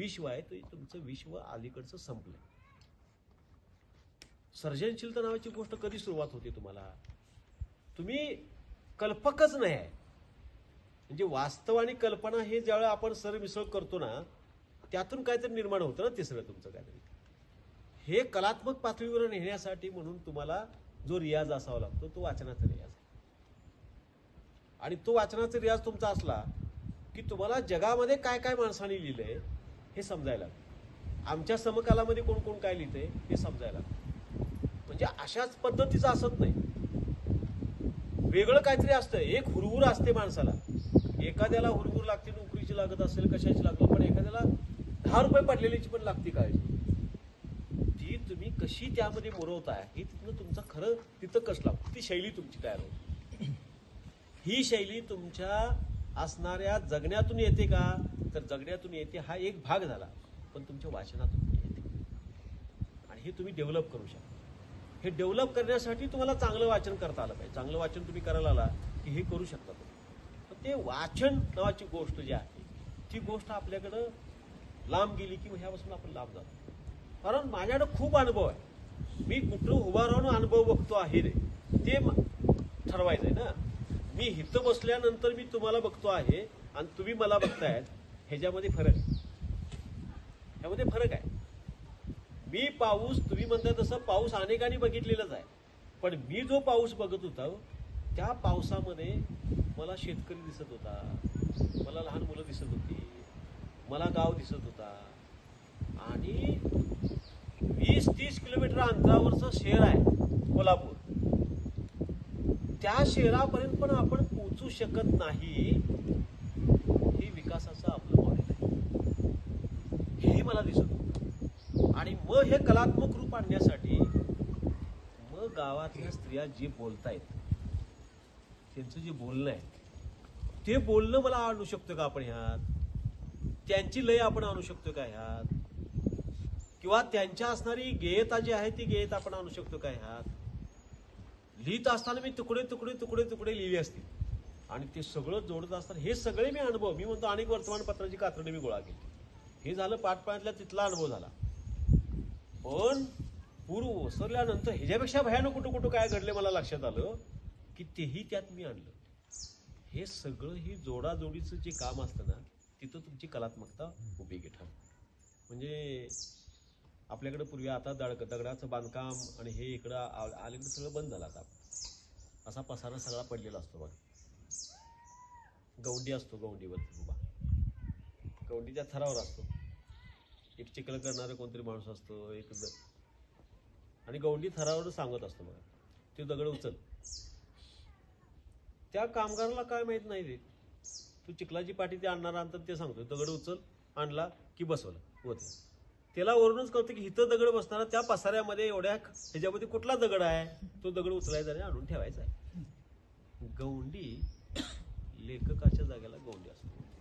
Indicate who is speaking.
Speaker 1: विश्व आहे ते तुमचं विश्व अलीकडचं संपलंय. सर्जनशीलता नावाची गोष्ट कधी सुरुवात होते तुम्हाला? तुम्ही कल्पकच नाही आहे. म्हणजे वास्तव आणि कल्पना हे ज्यावेळेला आपण सरमिसळ करतो ना त्यातून काहीतरी निर्माण होतं ना तिसरं तुमचं काहीतरी. हे कलात्मक पातळीवर नेण्यासाठी म्हणून तुम्हाला जो रियाज असावा लागतो तो वाचनाचा रियाज आहे. आणि तो वाचनाचा रियाज तुमचा असला की तुम्हाला जगामध्ये काय काय माणसांनी लिहिलंय हे समजायला आमच्या समकालामध्ये कोण कोण काय लिहिते हे समजायला म्हणजे अशाच पद्धतीचं असत नाही. वेगळं काहीतरी असतं एक हुरहुर असते माणसाला. एखाद्याला हुरहुर लागते नोकरीची लागत असेल कशाची लागत पण एखाद्याला दहा रुपये पडलेल्याची पण लागते काळजी. ती तुम्ही कशी त्यामध्ये मुरवताय ही तिथनं तुमचं खरं तिथं कस लागतो? ती शैली तुमची तयार होते. ही शैली तुमच्या असणाऱ्या जगण्यातून येते का? तर जगण्यातून येते हा एक भाग झाला पण तुमच्या वाचनातून येते. आणि हे तुम्ही डेव्हलप करू शकता. हे डेव्हलप करण्यासाठी तुम्हाला चांगलं वाचन करता आलं पाहिजे. चांगलं वाचन तुम्ही करायला आला की हे करू शकता तुम्ही. पण ते वाचन नावाची गोष्ट जी आहे ती गोष्ट आपल्याकडं लांब गेली की ह्यापासून आपण लांब जातो. कारण माझ्याकडं खूप अनुभव आहे. मी कुठं उभा राहून अनुभव बघतो आहे रे ते ठरवायचं आहे ना. मी इथं बसल्यानंतर मी तुम्हाला बघतो आहे आणि तुम्ही मला बघतायत. ह्याच्यामध्ये फरक आहे. ह्यामध्ये फरक आहे. मी पाऊस तुम्ही म्हणता तसं पाऊस अनेकांनी बघितलेलाच आहे. पण मी जो पाऊस बघत होता त्या पावसामध्ये मला शेतकरी दिसत होता. मला लहान मुलं दिसत होती. मला गाव दिसत होता. आणि वीस तीस किलोमीटर अंतरावरचं शहर आहे कोल्हापूर. त्या शहरापर्यंत पण आपण पोचू शकत नाही हे विकासाचं आपलं मॉडेल आहे हे मला दिसत होतं. आणि मग हे कलात्मक रूप आणण्यासाठी मग गावातल्या स्त्रिया जे बोलतायत त्यांचं जे बोलणं आहे ते बोलणं मला आणू शकतो का आपण ह्यात? त्यांची लय आपण आणू शकतो का ह्यात? किंवा त्यांच्या असणारी गेयता जी आहे ती गेयता आपण आणू शकतो का ह्यात? लिहित असताना मी तुकडे तुकडे तुकडे तुकडे लिहिले असतील. आणि ते सगळं जोडत असताना हे सगळे मी अनुभव मी म्हणतो अनेक वर्तमानपत्राची कात्रणे मी गोळा केली. हे झालं पाठपाण्यातला तिथला अनुभव झाला. पण पूर्व ओसरल्यानंतर ह्याच्यापेक्षा भयानक कुठं कुठं काय घडले मला लक्षात आलं की तेही त्यात मी आणलं. हे सगळं ही जोडाजोडीचं जे काम असतं ना तिथं तुमची कलात्मकता उपयोगी ठरते म्हणजे आपल्याकडे पूर्वी आता दड दगडाचं बांधकाम आणि हे इकडं आ- सगळं बंद झालं आता. असा पसारा सगळा पडलेला असतो बघा. गौंडी असतो गौंडीवर उभा. कवडीच्या थरावर असतो. एक चिखल करणारा कोणतरी माणूस असतो एक द- आणि गवंडी थरावर सांगत असतो मला ते दगड उचल. त्या कामगाराला काय माहीत नाही रे? तू चिखलाची पाठी ते आणणारा अंतर ते सांगतो दगड उचल आणला की बसवलं होते त्याला वरूनच कळतं की इथं दगड बसणारा त्या पसाऱ्यामध्ये एवढ्या ह्याच्यामध्ये कुठला दगड आहे? तो दगड उचलायचा आणि आणून ठेवायचा आहे. गवंडी लेखकाच्या जागेला गौंडी असतो.